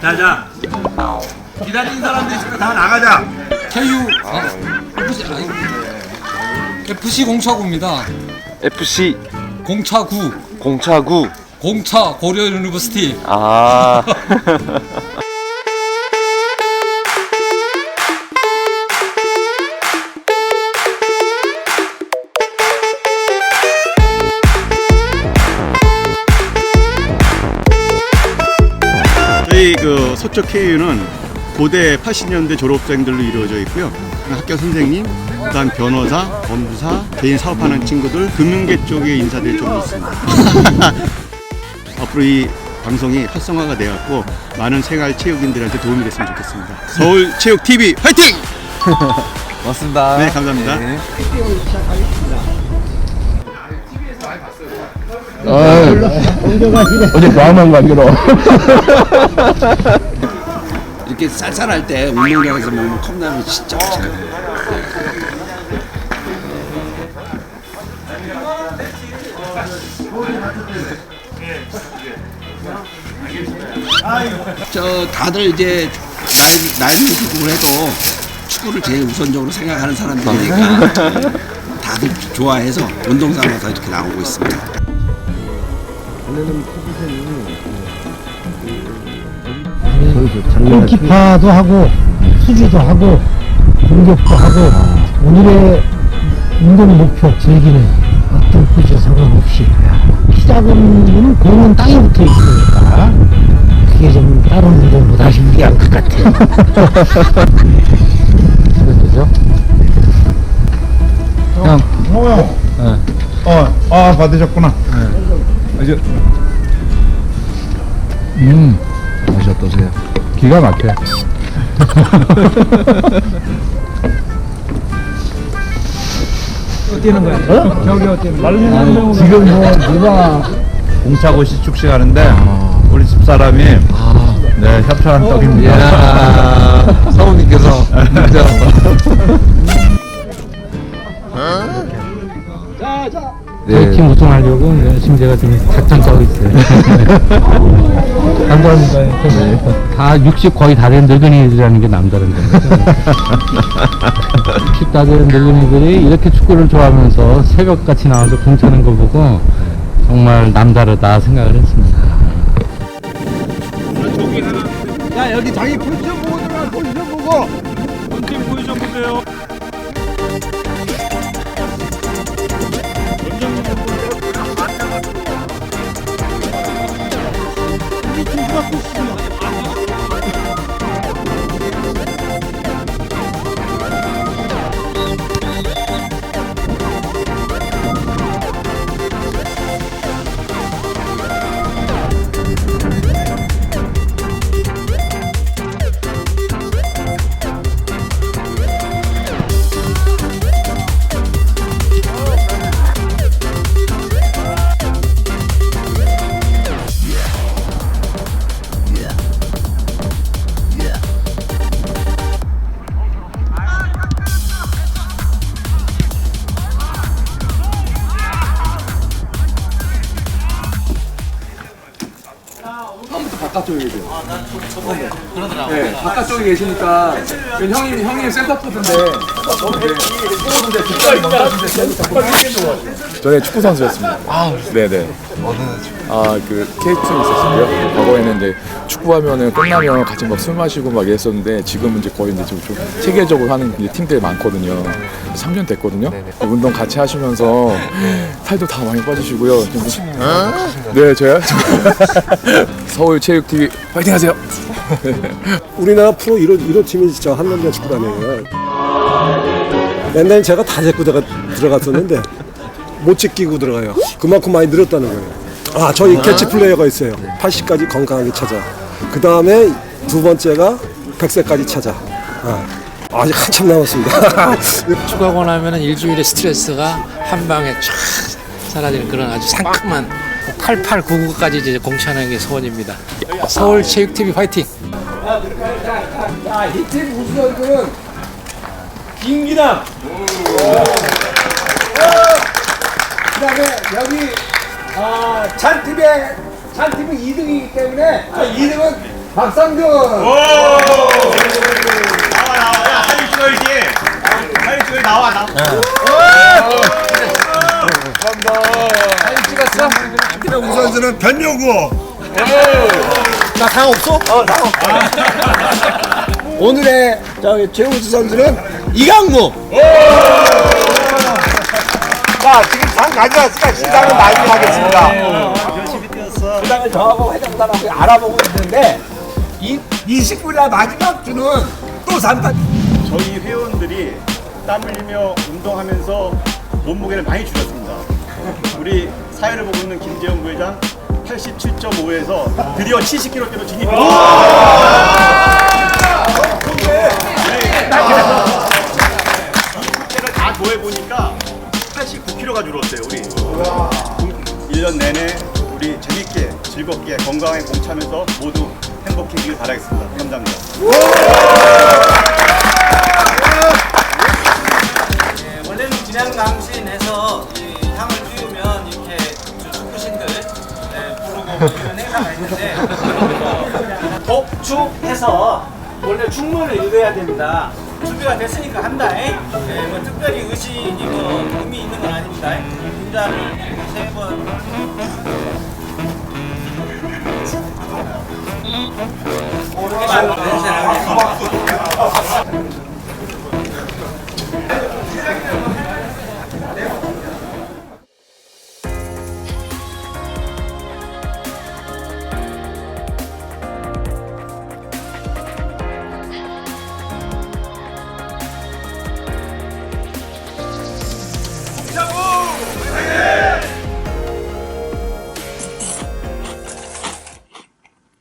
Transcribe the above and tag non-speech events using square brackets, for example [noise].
자 자. 기다리는 사람들 있으니까 다 나가자. KU 아, FC 아니, FC 공차구입니다. FC 공차구. 공차구. 공차 고려 유니버시티. 아 [laughs] 서쪽 KU는 고대 80년대 졸업생들로 이루어져 있고요. 학교 선생님, 그다음 변호사, 검사, 개인 사업하는 친구들, 금융계 쪽의 인사들이 좀 있습니다. [laughs] 앞으로 이 방송이 활성화가 돼갖고 많은 생활 체육인들한테 도움이 됐으면 좋겠습니다. 서울 체육 TV 화이팅! [laughs] 고맙습니다. 네, 감사합니다. 어제 마음만 가기로. [laughs] 이렇게 쌀쌀할 때 운동장에서 먹는 컵라면 진짜 맛있어요. 저 다들 이제 나이 나이를 드고 해도 축구를 제일 우선적으로 생각하는 사람들이니까 [laughs] 다들 좋아해서 운동 삼아서 이렇게 나오고 있습니다. 골키퍼도 하고 수주도 하고 공격도 하고 오늘의 운동 목표 즐기는 어떤 포지션 상관없이 키 작은 분은 공은 땅에 붙어 있으니까 그게 좀 다른 운동보다 유리한 것 같아요. 그렇죠? 형, 어, 어, 아 받으셨구나. 이제 음, 맛이 어떠세요? 기가 막혀. [laughs] 아니, 지금 뭐 누가 공차고 시축식 하는데 우리 집 사람이 네 협찬한 떡입니다. 사모님께서 저 [laughs] 희팀 우승하려고 열심히 제가 지금 작전 짜고 있어요. [laughs] 감사합니다. 다 60 거의 다 된 늙은이들이라는 게 남다른 거죠. 60 다 된 늙은이들이 이렇게 축구를 좋아하면서 새벽같이 나와서 공 차는 거 보고 정말 남다르다 생각을 했습니다. 네, 바깥쪽에 계시니까 그 형님 형님 센터포드인데 전에 축구 선수였습니다. 아, 네네. 아 그 K팀 있었어요. 과거에는 이제 축구하면은 끝나면 같이 막 술 마시고 막 이랬었는데 지금은 이제 거의 이제 좀, 좀 체계적으로 하는 이제 팀들이 많거든요. 3년 됐거든요. 운동 같이 하시면서 살도 다 많이 빠지시고요. 좀- 네, 저요? [laughs] 서울 체육 TV 파이팅 하세요. [laughs] 우리나라 프로 1호, 1호 팀이 진짜 한남자 축구단이에요. 맨날 제가 다 데리고 들어가, 들어갔었는데 못 지키고 들어가요. 그만큼 많이 늘었다는 거예요. 아, 저희 캐치 플레이어가 있어요. 80까지 건강하게 찾아. 그 다음에 두 번째가 100세까지 찾아. 아, 아직 한참 남았습니다. [laughs] 축구하고 나면은 일주일의 스트레스가 한 방에 쫙 사라지는 그런 아주 상큼한 8899까지 이제 공차하는 게 소원입니다. 서울 체육TV 화이팅! 이팀 우수 선수는 김기남. 그 다음에 여기 어, 잔팀의 산 팀은 2등이기 때문에 2등은 박상준. 사진 찍어야지. 사진 찍어 나와 나. 김영우 선수는 변용구. 나 상관없어? 오늘의 저기 최우수 선수는 이강무. 자, 지금 상 가져왔으니까 시상을 마무리하겠습니다. 시상을 저하고 회장단하고 알아보고 있는데 이 29일 날 마지막 주는 또 산타. 저희 회원들이 땀 흘리며 운동하면서 몸무게를 많이 줄였습니다. 우리 사회를 보고 있는 김재현 부회장 87.5에서 드디어 70kg대로 진입했습니다. 를다 더해보니까 89kg가 줄었어요, 우리. 1년 내내 우리 재밌게, 즐겁게, 건강하게 공차면서 모두 행복해지길 바라겠습니다. 감사합니다. 해서 원래 충문을 읽어야 됩니다. 준비가 됐으니까 한다. 네, 뭐 특별히 의식이고 의미 있는 건 아닙니다. 문자를 세 번. 오르게